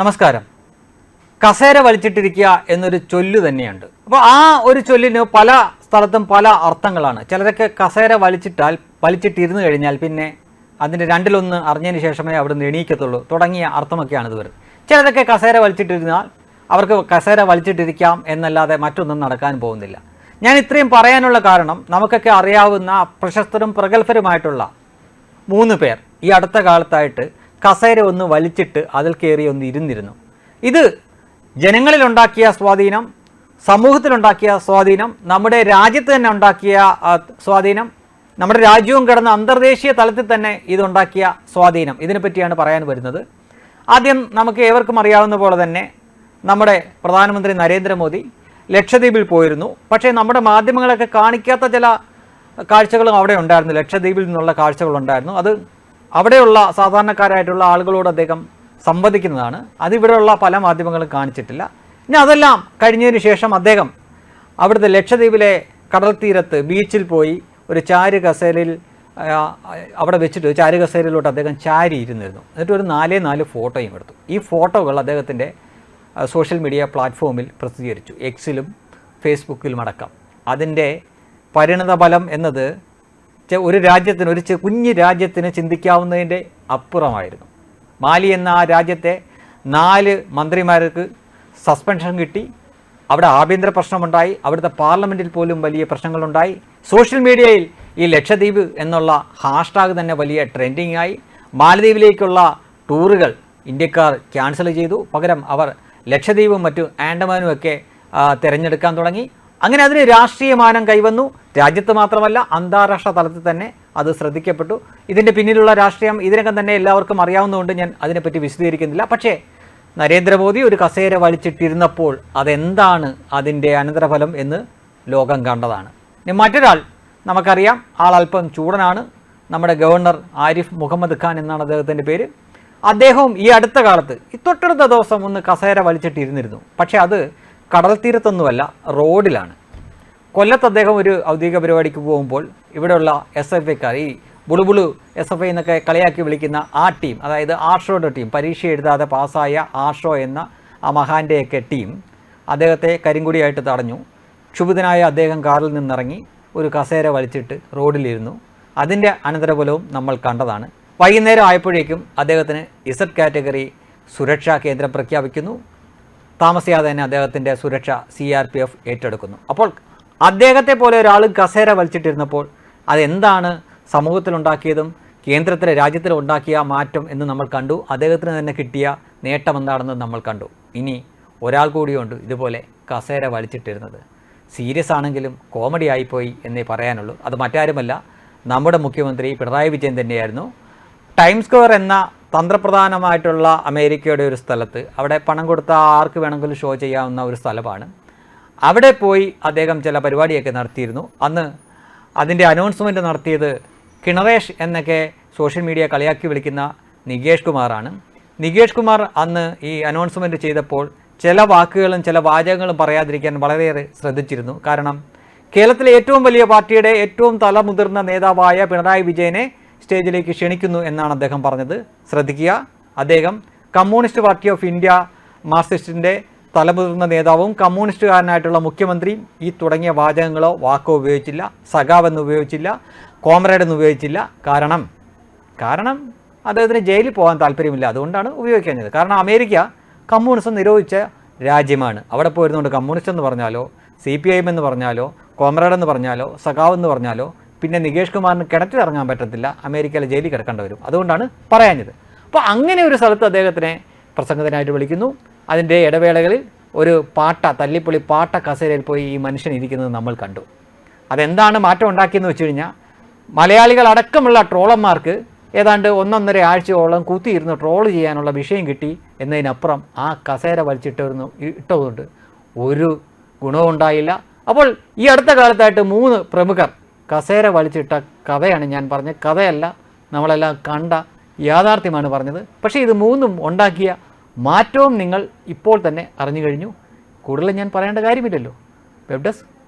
നമസ്കാരം. കസേര വലിച്ചിട്ടിരിക്കുക എന്നൊരു ചൊല്ല് തന്നെയുണ്ട്. അപ്പോൾ ആ ഒരു ചൊല്ലിന് പല സ്ഥലത്തും പല അർത്ഥങ്ങളാണ്. ചിലരൊക്കെ കസേര വലിച്ചിട്ടാൽ വലിച്ചിട്ടിരുന്നു കഴിഞ്ഞാൽ പിന്നെ അതിന്റെ രണ്ടിലൊന്ന് അറിഞ്ഞതിന് ശേഷമേ അവിടെ നിന്ന് എണീക്കത്തുള്ളൂ. തുടങ്ങിയ അർത്ഥമൊക്കെയാണ് ഇത് വരുന്നത്. ചിലരൊക്കെ കസേര വലിച്ചിട്ടിരുന്നാൽ അവർക്ക് കസേര വലിച്ചിട്ടിരിക്കാം എന്നല്ലാതെ മറ്റൊന്നും നടക്കാൻ പോകുന്നില്ല. ഞാൻ ഇത്രയും പറയാനുള്ള കാരണം നമുക്കൊക്കെ അറിയാവുന്ന പ്രശസ്തരും പ്രഗത്ഭരുമായിട്ടുള്ള മൂന്ന് പേർ ഈ അടുത്ത കാലത്തായിട്ട് കസേര ഒന്ന് വലിച്ചിട്ട് അതിൽ കയറി ഒന്ന് ഇരുന്നിരുന്നു. ഇത് ജനങ്ങളിലുണ്ടാക്കിയ സ്വാധീനം സമൂഹത്തിലുണ്ടാക്കിയ സ്വാധീനം നമ്മുടെ രാജ്യത്ത് തന്നെ ഉണ്ടാക്കിയ സ്വാധീനം നമ്മുടെ രാജ്യവും കിടന്ന അന്തർദേശീയ തലത്തിൽ തന്നെ ഇതുണ്ടാക്കിയ സ്വാധീനം. ഇതിനെപ്പറ്റിയാണ് പറയാൻ വരുന്നത്. ആദ്യം നമുക്ക് ഏവർക്കും അറിയാവുന്ന പോലെ തന്നെ നമ്മുടെ പ്രധാനമന്ത്രി നരേന്ദ്രമോദി ലക്ഷദ്വീപിൽ പോയിരുന്നു. പക്ഷേ നമ്മുടെ മാധ്യമങ്ങളൊക്കെ കാണിക്കാത്ത ചില കാഴ്ചകളും അവിടെ ഉണ്ടായിരുന്നു. ലക്ഷദ്വീപിൽ നിന്നുള്ള കാഴ്ചകളുണ്ടായിരുന്നു. അത് അവിടെയുള്ള സാധാരണക്കാരായിട്ടുള്ള ആളുകളോട് അദ്ദേഹം സംവദിക്കുന്നതാണ്. അതിവിടെയുള്ള പല മാധ്യമങ്ങളും കാണിച്ചിട്ടില്ല. ഇനി അതെല്ലാം കഴിഞ്ഞതിന് ശേഷം അദ്ദേഹം അവിടുത്തെ ലക്ഷദ്വീപിലെ കടൽ തീരത്ത് ബീച്ചിൽ പോയി ഒരു ചാരു കസേരയിൽ അവിടെ വെച്ചിട്ട് ചാരു കസേരയിലോട്ട് അദ്ദേഹം ചാരി ഇരുന്നിരുന്നു എന്നിട്ട് ഒരു നാലേ നാല് ഫോട്ടോയും എടുത്തു. ഈ ഫോട്ടോകൾ അദ്ദേഹത്തിന്റെ സോഷ്യൽ മീഡിയ പ്ലാറ്റ്ഫോമിൽ പ്രസിദ്ധീകരിച്ചു. എക്സിലും ഫേസ്ബുക്കിലും അടക്കം. അതിന്റെ പരിണതഫലം എന്നത് ഒരു രാജ്യത്തിന് ഒരു കുഞ്ഞ് രാജ്യത്തിന് ചിന്തിക്കാവുന്നതിന്റെ അപ്പുറമായിരുന്നു. മാലി എന്ന ആ രാജ്യത്തെ നാല് മന്ത്രിമാർക്ക് സസ്പെൻഷൻ കിട്ടി. അവിടെ ആഭ്യന്തര പ്രശ്നമുണ്ടായി. അവിടുത്തെ പാർലമെന്റിൽ പോലും വലിയ പ്രശ്നങ്ങളുണ്ടായി. സോഷ്യൽ മീഡിയയിൽ ഈ ലക്ഷദ്വീപ് എന്നുള്ള ഹാഷ്ടാഗ് തന്നെ വലിയ ട്രെൻഡിങ് ആയി മാലദ്വീപിലേക്കുള്ള ടൂറുകൾ ഇന്ത്യക്കാർ ക്യാൻസൽ ചെയ്തു. പകരം അവർ ലക്ഷദ്വീപും മറ്റു ആൻഡമാനും ഒക്കെ തിരഞ്ഞെടുക്കാൻ തുടങ്ങി. അങ്ങനെ അതിന് രാഷ്ട്രീയമാനം കൈവന്നു. രാജ്യത്ത് മാത്രമല്ല അന്താരാഷ്ട്ര തലത്തിൽ തന്നെ അത് ശ്രദ്ധിക്കപ്പെട്ടു. ഇതിന്റെ പിന്നിലുള്ള രാഷ്ട്രീയം ഇതിനകം തന്നെ എല്ലാവർക്കും അറിയാവുന്നതുകൊണ്ട് ഞാൻ അതിനെപ്പറ്റി വിശദീകരിക്കുന്നില്ല. പക്ഷേ നരേന്ദ്രമോദി ഒരു കസേര വലിച്ചിട്ടിരുന്നപ്പോൾ അതെന്താണ് അതിന്റെ അനന്തരഫലം എന്ന് ലോകം കണ്ടതാണ്. ഇനി മറ്റൊരാൾ നമുക്കറിയാം ആൾ അല്പം ചൂടനാണ്. നമ്മുടെ ഗവർണർ ആരിഫ് മുഹമ്മദ് ഖാൻ എന്നാണ് അദ്ദേഹത്തിന്റെ പേര്. അദ്ദേഹവും ഈ അടുത്ത കാലത്ത് ഈ തൊട്ടടുത്ത ദിവസം ഒന്ന് കസേര വലിച്ചിട്ടിരുന്നിരുന്നു. പക്ഷേ അത് കടൽ തീരത്തൊന്നുമല്ല റോഡിലാണ്. കൊല്ലത്ത് അദ്ദേഹം ഒരു ഔദ്യോഗിക പരിപാടിക്ക് പോകുമ്പോൾ ഇവിടെയുള്ള എസ് എഫ് ഐക്കാർ ഈ ബുളുബുളു എസ് എഫ് ഐ എന്നൊക്കെ കളിയാക്കി വിളിക്കുന്ന ആ ടീം അതായത് ആഷോയുടെ ടീം പരീക്ഷ എഴുതാതെ പാസ്സായ ആഷോ എന്ന ആ മഹാന്റെയൊക്കെ ടീം അദ്ദേഹത്തെ കരിങ്കുടിയായിട്ട് തടഞ്ഞു. ക്ഷുഭിതനായ അദ്ദേഹം കാറിൽ നിന്നിറങ്ങി ഒരു കസേര വലിച്ചിട്ട് റോഡിലിരുന്നു. അതിന്റെ അനന്തരഫലവും നമ്മൾ കണ്ടതാണ്. വൈകുന്നേരം ആയപ്പോഴേക്കും അദ്ദേഹത്തിന് ഇസഡ് കാറ്റഗറി സുരക്ഷാ കേന്ദ്രം പ്രഖ്യാപിക്കുന്നു. താമസിയാതെ തന്നെ അദ്ദേഹത്തിന്റെ സുരക്ഷ സി ഏറ്റെടുക്കുന്നു. അപ്പോൾ അദ്ദേഹത്തെ പോലെ ഒരാൾ കസേര വലിച്ചിട്ടിരുന്നപ്പോൾ അതെന്താണ് സമൂഹത്തിലുണ്ടാക്കിയതും കേന്ദ്രത്തിലെ രാജ്യത്തിൽ ഉണ്ടാക്കിയ മാറ്റം എന്ന് നമ്മൾ കണ്ടു. അദ്ദേഹത്തിന് തന്നെ കിട്ടിയ നേട്ടം എന്താണെന്ന് നമ്മൾ കണ്ടു. ഇനി ഒരാൾ കൂടിയുണ്ട് ഇതുപോലെ കസേര വലിച്ചിട്ടിരുന്നത്. സീരിയസ് ആണെങ്കിലും കോമഡി ആയിപ്പോയി എന്നേ പറയാനുള്ളൂ. അത് മറ്റാരുമല്ല നമ്മുടെ മുഖ്യമന്ത്രി പിണറായി വിജയൻ തന്നെയായിരുന്നു. ടൈം സ്ക്വയർ എന്ന തന്ത്രപ്രധാനമായിട്ടുള്ള അമേരിക്കയുടെ ഒരു സ്ഥലത്ത് അവിടെ പണം കൊടുത്ത ആർക്ക് വേണമെങ്കിലും ഷോ ചെയ്യാവുന്ന ഒരു സ്ഥലമാണ്. അവിടെ പോയി അദ്ദേഹം ചില പരിപാടിയൊക്കെ നടത്തിയിരുന്നു. അന്ന് അതിന്റെ അനൗൺസ്മെന്റ് നടത്തിയത് കിണറേഷ് എന്നൊക്കെ സോഷ്യൽ മീഡിയ കളിയാക്കി വിളിക്കുന്ന നികേഷ് കുമാറാണ്. നികേഷ് കുമാർ അന്ന് ഈ അനൗൺസ്മെന്റ് ചെയ്തപ്പോൾ ചില വാക്കുകളും ചില വാചകങ്ങളും പറയാതിരിക്കാൻ വളരെയേറെ ശ്രദ്ധിച്ചിരുന്നു. കാരണം കേരളത്തിലെ ഏറ്റവും വലിയ പാർട്ടിയുടെ ഏറ്റവും തലമുതിർന്ന നേതാവായ പിണറായി വിജയനെ സ്റ്റേജിലേക്ക് ക്ഷണിക്കുന്നു എന്നാണ് അദ്ദേഹം പറഞ്ഞത്. ശ്രദ്ധിക്കുക അദ്ദേഹം കമ്മ്യൂണിസ്റ്റ് പാർട്ടി ഓഫ് ഇന്ത്യ മാർക്സിസ്റ്റിന്റെ തലമുതിർന്ന നേതാവും കമ്മ്യൂണിസ്റ്റുകാരനായിട്ടുള്ള മുഖ്യമന്ത്രി ഈ തുടങ്ങിയ വാചകങ്ങളോ വാക്കോ ഉപയോഗിച്ചില്ല സഖാവ് എന്ന് ഉപയോഗിച്ചില്ല കോമ്രേഡ് എന്ന് ഉപയോഗിച്ചില്ല. കാരണം കാരണം അദ്ദേഹത്തിന് ജയിലിൽ പോകാൻ താല്പര്യമില്ല. അതുകൊണ്ടാണ് ഉപയോഗിക്കുന്നത് കാരണം അമേരിക്ക കമ്മ്യൂണിസം നിരോധിച്ച രാജ്യമാണ്. അവിടെ പോയിരുന്നുകൊണ്ട് കമ്മ്യൂണിസ്റ്റ് എന്ന് പറഞ്ഞാലോ സി പി ഐ എം എന്ന് പറഞ്ഞാലോ കോമ്രേഡ് എന്ന് പറഞ്ഞാലോ സഖാവ് എന്ന് പറഞ്ഞാലോ പിന്നെ നികേഷ് കുമാറിന് കിണറ്റിലിറങ്ങാൻ പറ്റത്തില്ല അമേരിക്കയിലെ ജയിലിൽ കിടക്കേണ്ടി വരും. അതുകൊണ്ടാണ് പറയാഞ്ഞത്. അപ്പോൾ അങ്ങനെ ഒരു സ്ഥലത്ത് അദ്ദേഹത്തിനെ പ്രസംഗത്തിനായിട്ട് വിളിക്കുന്നു. അതിന്റെ ഇടവേളകളിൽ ഒരു പാട്ട തല്ലിപ്പൊളി പാട്ട കസേരയിൽ പോയി ഈ മനുഷ്യൻ ഇരിക്കുന്നത് നമ്മൾ കണ്ടു. അതെന്താണ് മാറ്റം ഉണ്ടാക്കിയെന്ന് വെച്ച് കഴിഞ്ഞാൽ മലയാളികൾ അടക്കമുള്ള ട്രോളന്മാർക്ക് ഏതാണ്ട് ഒന്നൊന്നര ആഴ്ചയോളം കുത്തിയിരുന്ന് ട്രോൾ ചെയ്യാനുള്ള വിഷയം കിട്ടി എന്നതിനപ്പുറം ആ കസേര വലിച്ചിട്ടിരുന്നു ഇട്ടതുകൊണ്ട് ഒരു ഗുണവും ഉണ്ടായില്ല. അപ്പോൾ ഈ അടുത്ത കാലത്തായിട്ട് മൂന്ന് പ്രമുഖർ കസേര വലിച്ചിട്ട കഥയാണ് ഞാൻ പറഞ്ഞത്. കഥയല്ല നമ്മളെല്ലാം കണ്ട യാഥാർത്ഥ്യമാണ് പറഞ്ഞത്. പക്ഷേ ഇത് മൂന്നും ഉണ്ടാക്കിയ മാറ്റവും നിങ്ങൾ ഇപ്പോൾ തന്നെ അറിഞ്ഞു കഴിഞ്ഞു. കൂടുതൽ ഞാൻ പറയേണ്ട കാര്യമില്ലല്ലോ. Web desk